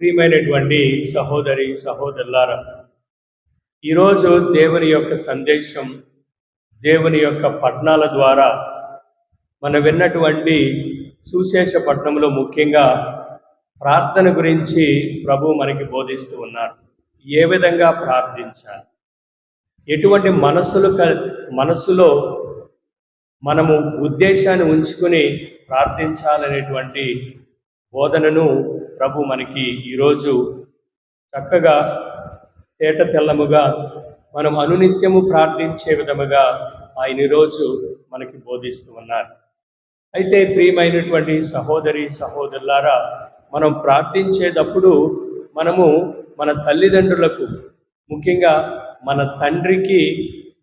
ప్రియమైనటువంటి సహోదరి సహోదరులారా ఈరోజు దేవుని యొక్క సందేశం దేవుని యొక్క పట్టణాల ద్వారా మనం విన్నటువంటి సుశేష పట్టణంలో ముఖ్యంగా ప్రార్థన గురించి ప్రభు మనకి బోధిస్తూ ఉన్నారు. ఏ విధంగా ప్రార్థించాలి? ఎటువంటి మనస్సులు క మనస్సులో మనము ఉద్దేశాన్ని ఉంచుకుని ప్రార్థించాలనేటువంటి బోధనను ప్రభు మనకి ఈరోజు చక్కగా తేట తెల్లముగా మనం అనునిత్యము ప్రార్థించే విధముగా ఆయన ఈరోజు మనకి బోధిస్తూ ఉన్నారు. అయితే ప్రియమైనటువంటి సహోదరి సహోదరులారా మనం ప్రార్థించేటప్పుడు మనము మన తల్లిదండ్రులకు ముఖ్యంగా మన తండ్రికి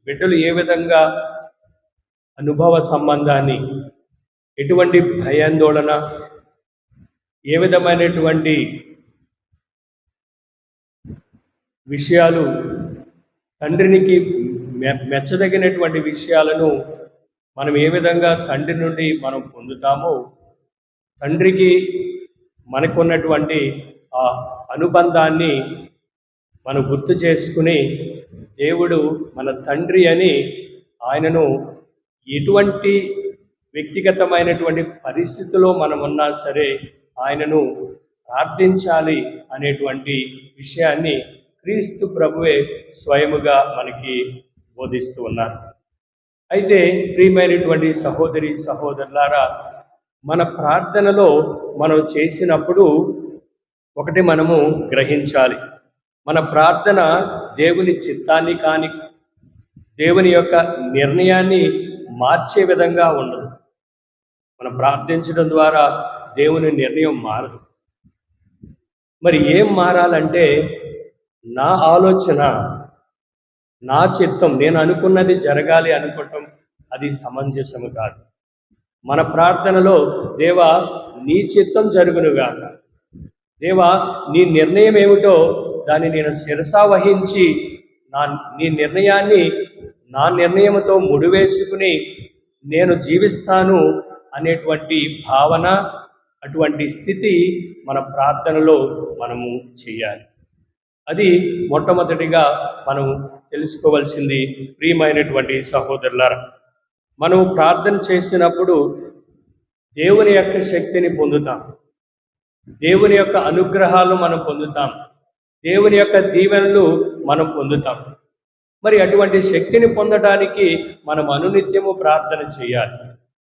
బిడ్డలు ఏ విధంగా అనుభవ సంబంధాన్ని ఎటువంటి భయాందోళన ఏ విధమైనటువంటి విషయాలు తండ్రికి మె- మెచ్చదగినటువంటి విషయాలను మనం ఏ విధంగా తండ్రి నుండి మనం పొందుతామో తండ్రికి మనకున్నటువంటి ఆ అనుబంధాన్ని మనం గుర్తు చేసుకుని దేవుడు మన తండ్రి అని ఆయనను ఎటువంటి వ్యక్తిగతమైనటువంటి పరిస్థితిలో మనం ఉన్నా సరే ఆయనను ప్రార్థించాలి అనేటువంటి విషయాన్ని క్రీస్తు ప్రభువే స్వయముగా మనకి బోధిస్తూ ఉన్నారు. అయితే ప్రియమైనటువంటి సహోదరి సహోదరులారా మన ప్రార్థనలో మనం చేసినప్పుడు ఒకటి మనము గ్రహించాలి. మన ప్రార్థన దేవుని చిత్తాన్ని కాని దేవుని యొక్క నిర్ణయాన్ని మార్చే విధంగా ఉండదు. మనం ప్రార్థించడం ద్వారా దేవుని నిర్ణయం మారదు. మరి ఏం మారాలంటే నా ఆలోచన నా చిత్తం నేను అనుకున్నది జరగాలి అనుకోవటం అది సమంజసము కాదు. మన ప్రార్థనలో దేవా నీ చిత్తం జరుగునుగాక దేవా నీ నిర్ణయం ఏమిటో దాన్ని నేను శిరసా వహించి నా నీ నిర్ణయాన్ని నా నిర్ణయంతో ముడివేసుకుని నేను జీవిస్తాను అనేటువంటి భావన అటువంటి స్థితి మన ప్రార్థనలో మనము చేయాలి. అది మొట్టమొదటిగా మనం తెలుసుకోవాల్సింది ప్రియమైనటువంటి సహోదరులారా మనం ప్రార్థన చేసినప్పుడు దేవుని యొక్క శక్తిని పొందుతాం. దేవుని యొక్క అనుగ్రహాలు మనం పొందుతాం. దేవుని యొక్క దీవెనలు మనం పొందుతాం. మరి అటువంటి శక్తిని పొందడానికి మనం అనునిత్యము ప్రార్థన చేయాలి.